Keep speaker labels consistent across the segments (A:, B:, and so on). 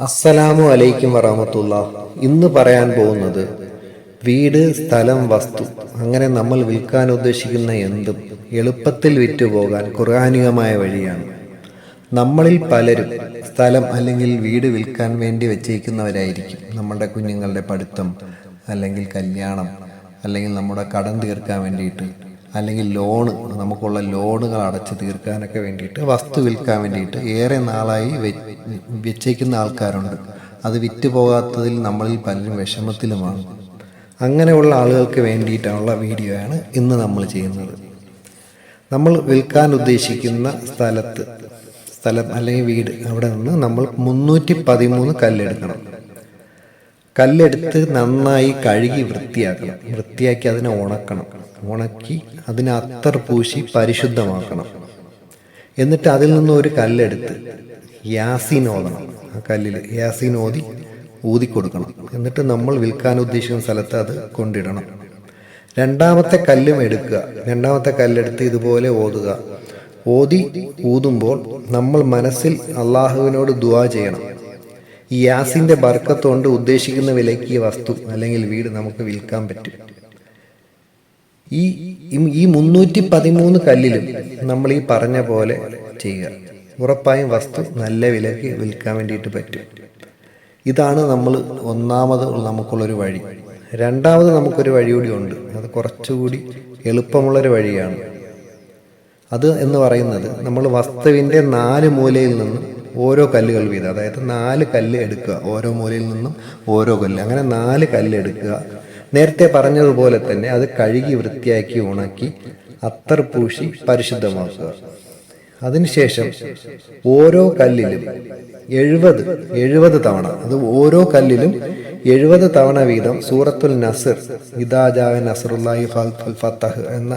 A: അസ്സലാമു അലൈക്കും വറഹമത്തുള്ള. ഇന്ന് പറയാൻ പോകുന്നത് വീട് സ്ഥലം വസ്തു അങ്ങനെ നമ്മൾ വിൽക്കാൻ ഉദ്ദേശിക്കുന്ന എന്തും എളുപ്പത്തിൽ വിറ്റുപോകാൻ ഖുർആാനികമായ വഴിയാണ്. നമ്മളിൽ പലരും സ്ഥലം അല്ലെങ്കിൽ വീട് വിൽക്കാൻ വേണ്ടി വെച്ചേക്കുന്നവരായിരിക്കും. നമ്മുടെ കുഞ്ഞുങ്ങളുടെ പഠിത്തം അല്ലെങ്കിൽ കല്യാണം അല്ലെങ്കിൽ നമ്മുടെ കടം തീർക്കാൻ വേണ്ടിയിട്ട്. അല്ലെങ്കിൽ ലോണ് നമുക്കുള്ള ലോണുകൾ അടച്ചു തീർക്കാനൊക്കെ വേണ്ടിയിട്ട് വസ്തു വിൽക്കാൻ വേണ്ടിയിട്ട് ഏറെ നാളായി വെച്ചേക്കുന്ന ആൾക്കാരുണ്ട്. അത് വിറ്റ് പോകാത്തതിൽ നമ്മളിൽ പലരും വിഷമത്തിലുമാണ്. അങ്ങനെയുള്ള ആളുകൾക്ക് വേണ്ടിയിട്ടുള്ള ആണ് ഇന്ന് നമ്മൾ ചെയ്യുന്നത്. നമ്മൾ വിൽക്കാൻ ഉദ്ദേശിക്കുന്ന സ്ഥലത്ത് സ്ഥലം അല്ലെങ്കിൽ വീട് അവിടെ നിന്ന് നമ്മൾ മുന്നൂറ്റി പതിമൂന്ന് കല്ലെടുക്കണം. കല്ലെടുത്ത് നന്നായി കഴുകി വൃത്തിയാക്കണം. വൃത്തിയാക്കി അതിനെ ഉണക്കണം. ഉണക്കി അതിനെ അത്തർ പൂശി പരിശുദ്ധമാക്കണം. എന്നിട്ട് അതിൽ നിന്ന് ഒരു കല്ലെടുത്ത് യാസീൻ ഓതണം. ആ കല്ലിൽ യാസീൻ ഓതി ഊതി കൊടുക്കണം. എന്നിട്ട് നമ്മൾ വിൽക്കാൻ ഉദ്ദേശിക്കുന്ന സ്ഥലത്ത് അത് കൊണ്ടിടണം. രണ്ടാമത്തെ കല്ലും എടുക്കുക. രണ്ടാമത്തെ കല്ലെടുത്ത് ഇതുപോലെ ഓതുക. ഓതി ഊതുമ്പോൾ നമ്മൾ മനസ്സിൽ അള്ളാഹുവിനോട് ദുവാ ചെയ്യണം. ഈ യാസിന്റെ ബർക്കത്തുകൊണ്ട് ഉദ്ദേശിക്കുന്ന വിലയ്ക്ക് ഈ വസ്തു അല്ലെങ്കിൽ വീട് നമുക്ക് വിൽക്കാൻ പറ്റും. ഈ- ഈ മുന്നൂറ്റി പതിമൂന്ന് കല്ലിലും നമ്മൾ ഈ പറഞ്ഞ പോലെ ചെയ്യുക. ഉറപ്പായും വസ്തു നല്ല വിലയ്ക്ക് വിൽക്കാൻ വേണ്ടിയിട്ട് പറ്റും. ഇതാണ് നമ്മൾ ഒന്നാമത് നമുക്കുള്ളൊരു വഴി. രണ്ടാമത് നമുക്കൊരു വഴി കൂടി ഉണ്ട്. അത് കുറച്ചുകൂടി എളുപ്പമുള്ളൊരു വഴിയാണ്. അത് എന്ന് പറയുന്നത് നമ്മൾ വസ്തുവിന്റെ നാല് മൂലയിൽ നിന്നും ഓരോ കല്ലുകൾ വീതം. അതായത് നാല് കല്ല് എടുക്കുക. ഓരോ മൂലയിൽ നിന്നും ഓരോ കല്ല്. അങ്ങനെ നാല് കല്ല് എടുക്കുക. നേരത്തെ പറഞ്ഞതുപോലെ തന്നെ അത് കഴുകി വൃത്തിയാക്കി ഉണക്കി അത്തർ പൂശി പരിശുദ്ധമാക്കുക. അതിനുശേഷം ഓരോ കല്ലിലും എഴുപത് എഴുപത് തവണ അത് ഓരോ കല്ലിലും എഴുപത് തവണ വീതം സൂറത്തുൽ നസർ ഇദാജാ നസറുല്ലാഹി ഫത്തഹ് എന്ന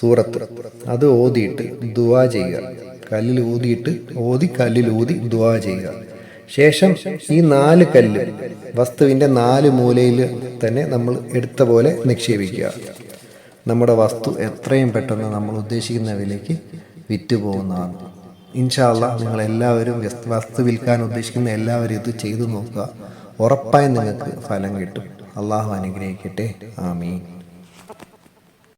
A: സൂറത്ത്. അത് ഓതിയിട്ട് ദുവാ ചെയ്യുക. കല്ലിൽ ഊതിയിട്ട് ഓതി കല്ലിൽ ഊതി ദുവാ ചെയ്യുക. ശേഷം ഈ നാല് കല്ല് വസ്തുവിന്റെ നാല് മൂലയിൽ തന്നെ നമ്മൾ എടുത്ത പോലെ നിക്ഷേപിക്കുക. നമ്മുടെ വസ്തു എത്രയും പെട്ടെന്ന് നമ്മൾ ഉദ്ദേശിക്കുന്ന വിലയ്ക്ക് വിറ്റുപോകുന്നതാണ്. ഇൻഷാല്ല നിങ്ങൾ എല്ലാവരും വസ്തു വിൽക്കാൻ ഉദ്ദേശിക്കുന്ന എല്ലാവരും ഇത് ചെയ്തു നോക്കുക. ഉറപ്പായി നിങ്ങൾക്ക് ഫലം കിട്ടും. അള്ളാഹു അനുഗ്രഹിക്കട്ടെ. ആമീൻ.